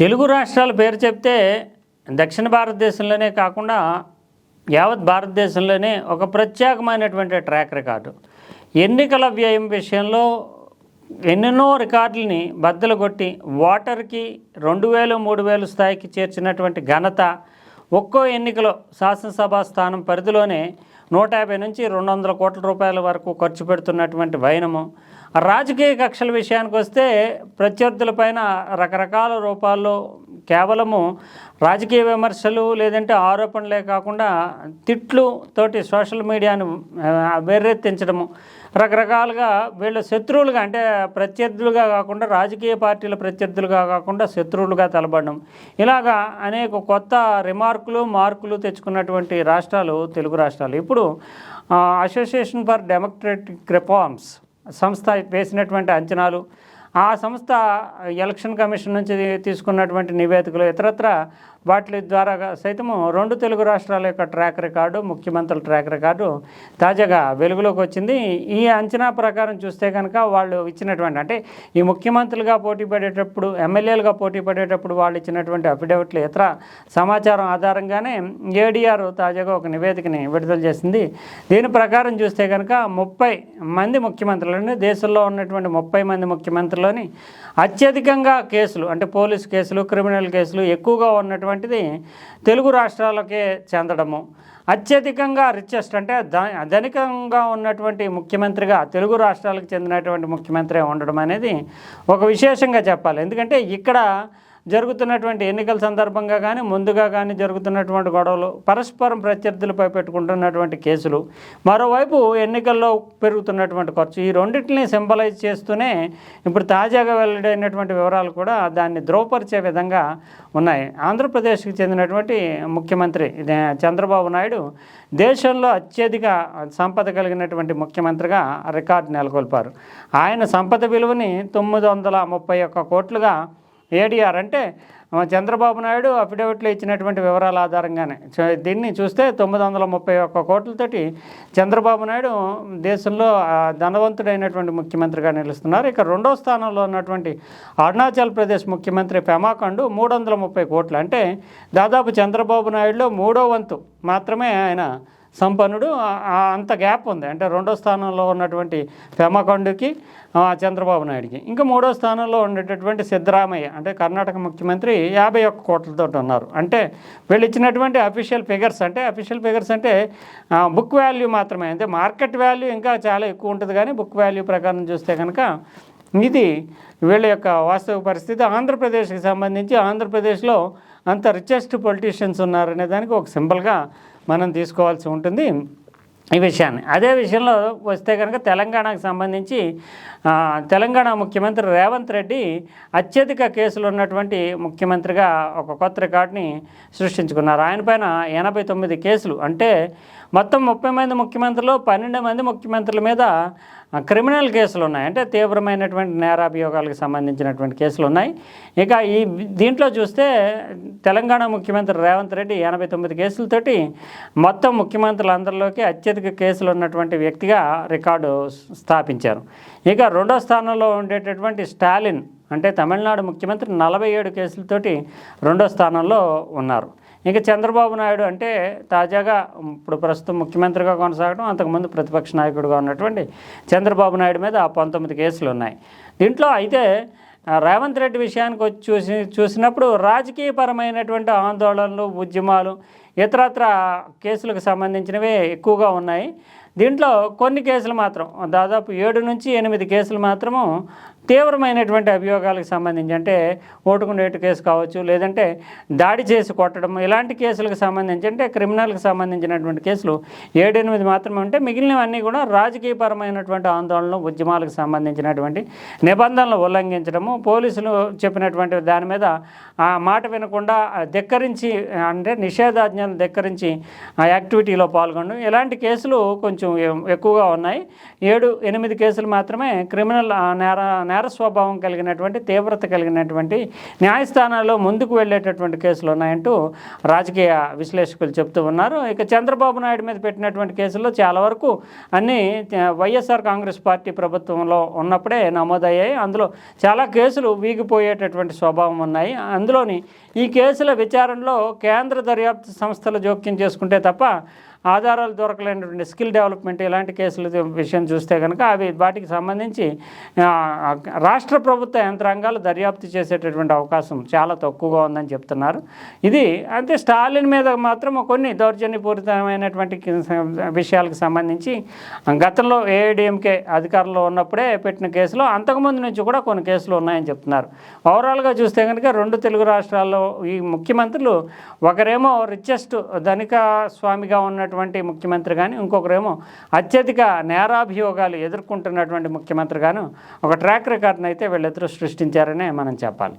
తెలుగు రాష్ట్రాల పేరు చెప్తే దక్షిణ భారతదేశంలోనే కాకుండా యావత్ భారతదేశంలోనే ఒక ప్రత్యేకమైనటువంటి ట్రాక్ రికార్డు. ఎన్నికల వ్యయం విషయంలో ఎన్నెన్నో రికార్డులని బద్దలు కొట్టి ఓటర్కి రెండు వేలు మూడు వేలు స్థాయికి చేర్చినటువంటి ఘనత ఒక్కో ఎన్నికలో శాసనసభ స్థానం పరిధిలోనే నూట యాభై నుంచి రెండు వందల కోట్ల రూపాయల వరకు ఖర్చు పెడుతున్నటువంటి వైనము. రాజకీయ కక్షల విషయానికి వస్తే ప్రత్యర్థులపైన రకరకాల రూపాల్లో కేవలము రాజకీయ విమర్శలు లేదంటే ఆరోపణలే కాకుండా తిట్లు తోటి సోషల్ మీడియాను ఆ, రకరకాలుగా వీళ్ళు శత్రువులుగా అంటే ప్రత్యర్థులుగా కాకుండా రాజకీయ పార్టీల ప్రత్యర్థులుగా కాకుండా శత్రువులుగా తలబడడం ఇలాగా అనేక కొత్త రిమార్కులు మార్కులు తెచ్చుకున్నటువంటి రాష్ట్రాలు తెలుగు రాష్ట్రాలు. ఇప్పుడు అసోసియేషన్ ఫర్ డెమోక్రటిక్ రిఫార్మ్స్ సంస్థ వేసినటువంటి అంచనాలు ఆ సంస్థ ఎలక్షన్ కమిషన్ నుంచి తీసుకున్నటువంటి నివేదికలు ఇతరత్ర వాటి ద్వారా సైతము రెండు తెలుగు రాష్ట్రాల యొక్క ట్రాక్ రికార్డు ముఖ్యమంత్రుల ట్రాక్ రికార్డు తాజాగా వెలుగులోకి వచ్చింది. ఈ అంచనా ప్రకారం చూస్తే కనుక వాళ్ళు ఇచ్చినటువంటి అంటే ఈ ముఖ్యమంత్రులుగా పోటీ పడేటప్పుడు ఎమ్మెల్యేలుగా పోటీ పడేటప్పుడు వాళ్ళు ఇచ్చినటువంటి అఫిడవిట్లు ఇతర సమాచారం ఆధారంగానే ఏడీఆర్ తాజాగా ఒక నివేదికని విడుదల చేసింది. దీని ప్రకారం చూస్తే కనుక ముప్పై మంది ముఖ్యమంత్రులని దేశంలో ఉన్నటువంటి ముప్పై మంది ముఖ్యమంత్రులని అత్యధికంగా కేసులు అంటే పోలీస్ కేసులు క్రిమినల్ కేసులు ఎక్కువగా ఉన్నటువంటి అనేటువంటిది తెలుగు రాష్ట్రాలకే చెందడము. అత్యధికంగా రిచెస్ట్ అంటే ధనికంగా ఉన్నటువంటి ముఖ్యమంత్రిగా తెలుగు రాష్ట్రాలకు చెందినటువంటి ముఖ్యమంత్రి ఉండడం అనేది ఒక విశేషంగా చెప్పాలి. ఎందుకంటే ఇక్కడ జరుగుతున్నటువంటి ఎన్నికల సందర్భంగా కానీ ముందుగా కానీ జరుగుతున్నటువంటి గొడవలు పరస్పరం ప్రత్యర్థులపై పెట్టుకుంటున్నటువంటి కేసులు మరోవైపు ఎన్నికల్లో పెరుగుతున్నటువంటి ఖర్చు ఈ రెండింటిని సింబలైజ్ చేస్తూనే ఇప్పుడు తాజాగా వెల్లడైనటువంటి వివరాలు కూడా దాన్ని ధ్రువపరిచే విధంగా ఉన్నాయి. ఆంధ్రప్రదేశ్కి చెందినటువంటి ముఖ్యమంత్రి చంద్రబాబు నాయుడు దేశంలో అత్యధిక సంపద కలిగినటువంటి ముఖ్యమంత్రిగా రికార్డు నెలకొల్పారు. ఆయన సంపద విలువని తొమ్మిది వందల ముప్పై ఒక్క కోట్లుగా ఏడీఆర్ అంటే చంద్రబాబు నాయుడు అఫిడవిట్లో ఇచ్చినటువంటి వివరాల ఆధారంగానే. దీన్ని చూస్తే తొమ్మిది వందల ముప్పై ఒక్క కోట్లతోటి చంద్రబాబు నాయుడు దేశంలో ధనవంతుడైనటువంటి ముఖ్యమంత్రిగా నిలుస్తున్నారు. ఇక రెండో స్థానంలో ఉన్నటువంటి అరుణాచల్ ప్రదేశ్ ముఖ్యమంత్రి పెమాకండు మూడు వందల ముప్పై కోట్లు. అంటే దాదాపు చంద్రబాబు నాయుడులో మూడో వంతు మాత్రమే ఆయన సంపన్నుడు అంత గ్యాప్ ఉంది. అంటే రెండో స్థానంలో ఉన్నటువంటి పెమకొండకి చంద్రబాబు నాయుడికి. ఇంకా మూడో స్థానంలో ఉండేటటువంటి సిద్ధరామయ్య అంటే కర్ణాటక ముఖ్యమంత్రి యాభై ఒక్క కోట్లతో ఉన్నారు. అంటే వీళ్ళు ఇచ్చినటువంటి అఫీషియల్ ఫిగర్స్ అంటే అఫీషియల్ ఫిగర్స్ అంటే బుక్ వాల్యూ మాత్రమే. అంటే మార్కెట్ వాల్యూ ఇంకా చాలా ఎక్కువ ఉంటుంది కానీ బుక్ వాల్యూ ప్రకారం చూస్తే కనుక ఇది వీళ్ళ యొక్క వాస్తవ పరిస్థితి. ఆంధ్రప్రదేశ్కి సంబంధించి ఆంధ్రప్రదేశ్లో అంత రిచెస్ట్ పొలిటీషియన్స్ ఉన్నారనే దానికి ఒక సింబల్గా మనం తీసుకోవాల్సి ఉంటుంది ఈ విషయాన్ని. అదే విషయంలో వస్తే కనుక తెలంగాణకు సంబంధించి తెలంగాణ ముఖ్యమంత్రి రేవంత్ రెడ్డి అత్యధిక కేసులు ఉన్నటువంటి ముఖ్యమంత్రిగా ఒక కొత్త రికార్డుని సృష్టించుకున్నారు. ఆయన పైన ఎనభై తొమ్మిది కేసులు. అంటే మొత్తం ముప్పై మంది ముఖ్యమంత్రులు పన్నెండు మంది ముఖ్యమంత్రుల మీద క్రిమినల్ కేసులు ఉన్నాయి. అంటే తీవ్రమైనటువంటి నేరాభియోగాలకు సంబంధించినటువంటి కేసులు ఉన్నాయి. ఇక ఈ దీంట్లో చూస్తే తెలంగాణ ముఖ్యమంత్రి రేవంత్ రెడ్డి ఎనభై తొమ్మిది కేసులతోటి మొత్తం ముఖ్యమంత్రులందరిలోకి అత్యధిక కేసులు ఉన్నటువంటి వ్యక్తిగా రికార్డు స్థాపించారు. ఇక రెండో స్థానంలో ఉండేటటువంటి స్టాలిన్ అంటే తమిళనాడు ముఖ్యమంత్రి నలభై ఏడు కేసులతోటి రెండో స్థానంలో ఉన్నారు. ఇంకా చంద్రబాబు నాయుడు అంటే తాజాగా ఇప్పుడు ప్రస్తుతం ముఖ్యమంత్రిగా కొనసాగడం అంతకుముందు ప్రతిపక్ష నాయకుడిగా ఉన్నటువంటి చంద్రబాబు నాయుడు మీద పంతొమ్మిది కేసులు ఉన్నాయి. దీంట్లో అయితే రేవంత్ రెడ్డి విషయానికి వచ్చి చూసి చూసినప్పుడు రాజకీయపరమైనటువంటి ఆందోళనలు ఉద్యమాలు ఇతరత్ర కేసులకు సంబంధించినవే ఎక్కువగా ఉన్నాయి. దీంట్లో కొన్ని కేసులు మాత్రం దాదాపు ఏడు నుంచి ఎనిమిది కేసులు మాత్రము తీవ్రమైనటువంటి అభియోగాలకు సంబంధించి అంటే ఓటుకుండేటు కేసు కావచ్చు లేదంటే దాడి చేసి కొట్టడం ఇలాంటి కేసులకు సంబంధించి అంటే క్రిమినల్కి సంబంధించినటువంటి కేసులు ఏడెనిమిది మాత్రమే ఉంటే మిగిలినవన్నీ కూడా రాజకీయపరమైనటువంటి ఆందోళనలు ఉద్యమాలకు సంబంధించినటువంటి నిబంధనలు ఉల్లంఘించడము పోలీసులు చెప్పినటువంటి దాని మీద ఆ మాట వినకుండా ధిక్కరించి అంటే నిషేధాజ్ఞలు ధిక్కరించి ఆ యాక్టివిటీలో పాల్గొనడం ఇలాంటి కేసులు కొంచెం ఎక్కువగా ఉన్నాయి. ఏడు ఎనిమిది కేసులు మాత్రమే క్రిమినల్ నేర నేర స్వభావం కలిగినటువంటి తీవ్రత కలిగినటువంటి న్యాయస్థానాల్లో ముందుకు వెళ్ళేటటువంటి కేసులు ఉన్నాయంటూ రాజకీయ విశ్లేషకులు చెప్తూ ఉన్నారు. ఇక చంద్రబాబు నాయుడు మీద పెట్టినటువంటి కేసుల్లో చాలా వరకు అన్నీ వైఎస్ఆర్ కాంగ్రెస్ పార్టీ ప్రభుత్వంలో ఉన్నప్పుడే నమోదయ్యాయి. అందులో చాలా కేసులు వీగిపోయేటటువంటి స్వభావం ఉన్నాయి. అందులోని ఈ కేసుల విచారణలో కేంద్ర దర్యాప్తు సంస్థలు జోక్యం చేసుకుంటే తప్ప ఆధారాలు దొరకలేనటువంటి స్కిల్ డెవలప్మెంట్ ఇలాంటి కేసుల విషయం చూస్తే కనుక అవి వాటికి సంబంధించి రాష్ట్ర ప్రభుత్వ యంత్రాంగాలు దర్యాప్తు చేసేటటువంటి అవకాశం చాలా తక్కువగా ఉందని చెప్తున్నారు. ఇది అంటే స్టాలిన్ మీద మాత్రం కొన్ని దౌర్జన్యపూరితమైనటువంటి విషయాలకు సంబంధించి గతంలో ఏఐడిఎంకే అధికారంలో ఉన్నప్పుడే పెట్టిన కేసులో అంతకుముందు నుంచి కూడా కొన్ని కేసులు ఉన్నాయని చెప్తున్నారు. ఓవరాల్గా చూస్తే కనుక రెండు తెలుగు రాష్ట్రాల్లో ఈ ముఖ్యమంత్రులు ఒకరేమో రిచెస్ట్ ధనిక స్వామిగా ఉన్నటువంటి ముఖ్యమంత్రి కానీ ఇంకొకరేమో అత్యధిక నేరాభియోగాలు ఎదుర్కొంటున్నటువంటి ముఖ్యమంత్రి గాను ఒక ట్రాక్ రికార్డ్ని అయితే వీళ్ళిద్దరూ సృష్టించారనే మనం చెప్పాలి.